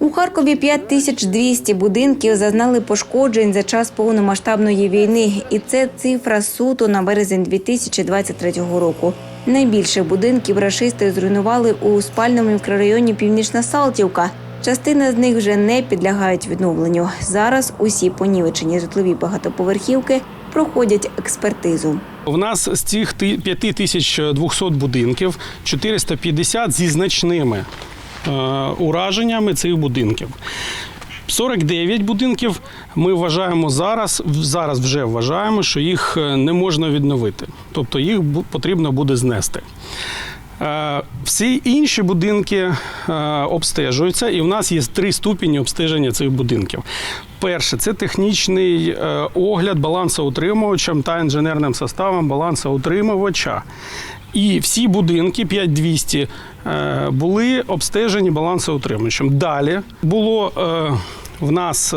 У Харкові 5200 будинків зазнали пошкоджень за час повномасштабної війни, і це цифра суто на березень 2023 року. Найбільше будинків рашисти зруйнували у спальному мікрорайоні Північна Салтівка. Частина з них вже не підлягають відновленню. Зараз усі понівечені житлові багатоповерхівки проходять експертизу. У нас з цих ти- 5200 будинків 450 зі значними ураженнями цих будинків. 49 будинків ми вважаємо зараз, зараз вже вважаємо, що їх е, не можна відновити. Тобто їх потрібно буде знести. Е, Всі інші будинки е, обстежуються, і в нас є три ступені обстеження цих будинків. Перше це технічний е, огляд балансоутримувачем та інженерним составом балансоутримувача. І всі будинки 5200 е, були обстежені балансоутримувачем. Далі було е, в нас.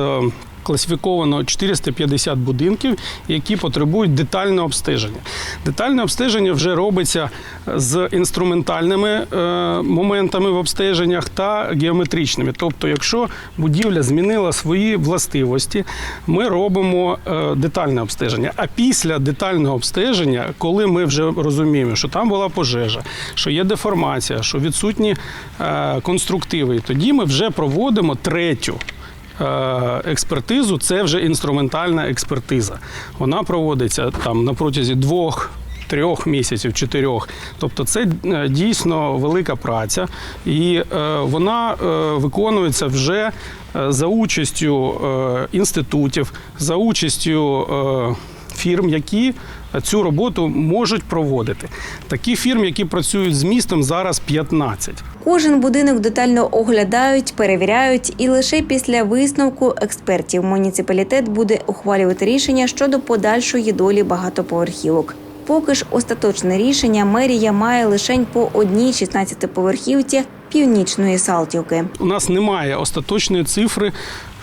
Е, Класифіковано 450 будинків, які потребують детального обстеження. Детальне обстеження вже робиться з інструментальними е, моментами в обстеженнях та геометричними. Тобто, якщо будівля змінила свої властивості, ми робимо е, детальне обстеження. А після детального обстеження, коли ми вже розуміємо, що там була пожежа, що є деформація, що відсутні е, конструктиви, тоді ми вже проводимо третю е, експертизу це вже інструментальна експертиза. Вона проводиться там на протязі двох. Трьох місяців, чотирьох, тобто це е, дійсно велика праця, і е, вона е, виконується вже е, за участю е, інститутів, за участю е, фірм, які цю роботу можуть проводити. Такі фірм, які працюють з містом, зараз 15. Кожен будинок детально оглядають, перевіряють, і лише після висновку експертів муніципалітет буде ухвалювати рішення щодо подальшої долі багатоповерхівок. Поки ж остаточне рішення мерія має лише по одній 16-поверхівці північної Салтівки. У нас немає остаточної цифри,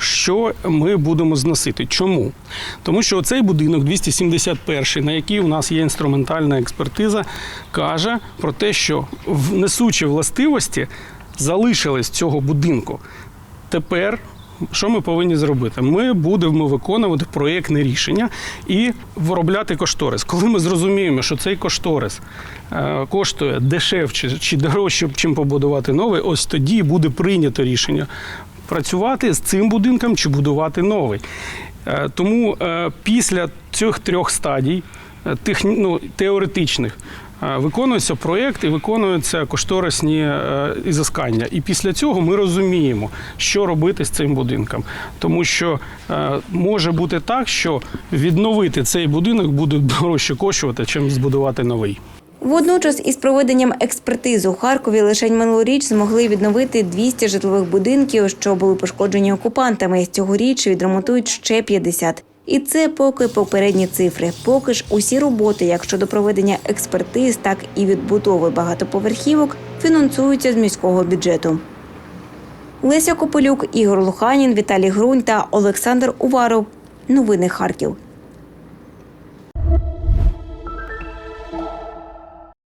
що ми будемо зносити. Чому? Тому що цей будинок 271, на який у нас є інструментальна експертиза, каже про те, що в- несучі властивості залишились цього будинку. Тепер. Що ми повинні зробити? Ми будемо виконувати проєктне рішення і виробляти кошторис. Коли ми зрозуміємо, що цей кошторис е, коштує дешевше чи дорожче, чим побудувати новий, ось тоді буде прийнято рішення працювати з цим будинком чи будувати новий. Е, Тому е, після цих трьох стадій, е, ну, теоретичних, виконується проєкт і виконуються кошторисні ізискання. І після цього ми розуміємо, що робити з цим будинком. Тому що може бути так, що відновити цей будинок буде дорожче коштувати, чим збудувати новий. Водночас із проведенням експертиз у Харкові лише минулоріч змогли відновити 200 житлових будинків, що були пошкоджені окупантами. Цьогоріч відремонтують ще 50. І це поки попередні цифри. Поки ж усі роботи, як щодо проведення експертиз, так і відбудови багатоповерхівок, фінансуються з міського бюджету. Леся Кополюк, Ігор Луханін, Віталій Грунь та Олександр Уваров. Новини Харків.